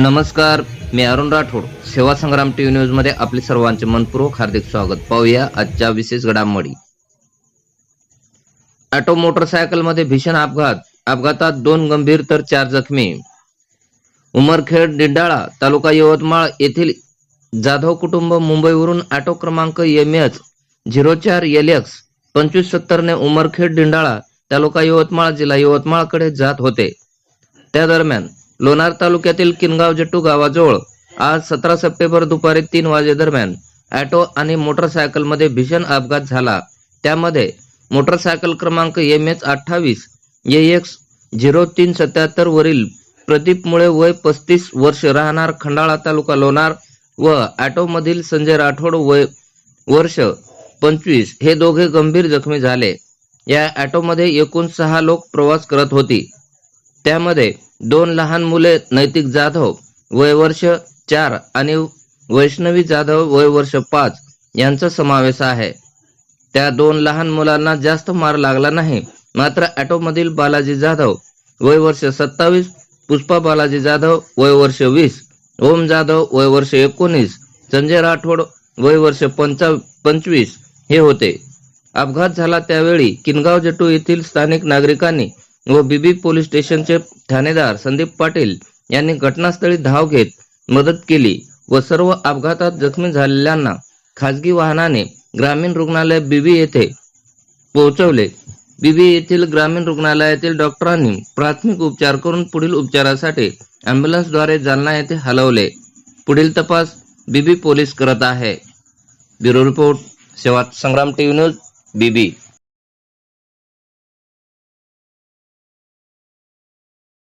नमस्कार मी अरुण राठोड. सेवा संग्राम टीव्ही न्यूजमध्ये आपले सर्वांचे मनपूर्वक हार्दिक स्वागत. पाहूया आजच्या विशेष घडामोडी. ऑटो मोटरसायकलमध्ये भीषण अपघात. अपघातात दोन गंभीर तर चार जखमी. उमरखेड डिंडाळा तालुका यवतमाळ येथील जाधव कुटुंब मुंबईवरून ऑटो क्रमांक एम एच झिरो चार एल एक्स पंचवीस सत्तरने उमरखेड डिंडाळा तालुका यवतमाळ जिल्हा यवतमाळकडे जात होते. त्या दरम्यान लोणार तालुक्यातील किनगाव जट्टू गावाजवळ आज सतरा सप्टेंबर दुपारी तीन वाजे दरम्यान ऑटो आणि मोटरसायकलमध्ये भीषण अपघात झाला. त्यामध्ये मोटरसायकल क्रमांक एम एच अठ्ठावीस ए एक्स झिरो तीन सत्याहत्तर वरील प्रदीप मुळे वय पस्तीस वर्ष राहणार खंडाळा तालुका लोणार व ऑटो मधील संजय राठोड वय वर्ष पंचवीस हे दोघे गंभीर जखमी झाले. या ऑटोमध्ये एकूण सहा लोक प्रवास करत होती. त्यामध्ये दोन लहान मुले नैतिक जाधव वय वर्ष चार आणि वैष्णवी जाधव वय वर्ष पाच यांचा समावेश आहे. त्या दोन लहान मुलांना जास्त मार लागला नाही मात्र ऑटोमधील बालाजी जाधव वय वर्ष सत्तावीस पुष्पा बालाजी जाधव वय वर्ष वीस ओम जाधव वय वर्ष एकोणीस संजय राठोड वय वर्ष पंचा पंचवीस हे होते. अपघात झाला त्यावेळी किनगाव जटू येथील स्थानिक नागरिकांनी व बीबी पोलीस स्टेशनचे ठाणेदार संदीप पाटील यांनी घटनास्थळी धाव घेत मदत केली व सर्व अपघातात जखमी झालेल्यांना खासगी वाहनाने ग्रामीण रुग्णालय बीबी येथे पोहोचवले. बीबी येथील ग्रामीण रुग्णालयातील डॉक्टरांनी प्राथमिक उपचार करून पुढील उपचारासाठी अँब्युलन्सद्वारे जालना येथे हलवले. पुढील तपास बीबी पोलीस करत आहे. ब्युरो रिपोर्ट सेवा संग्राम टीव्ही न्यूज बीबी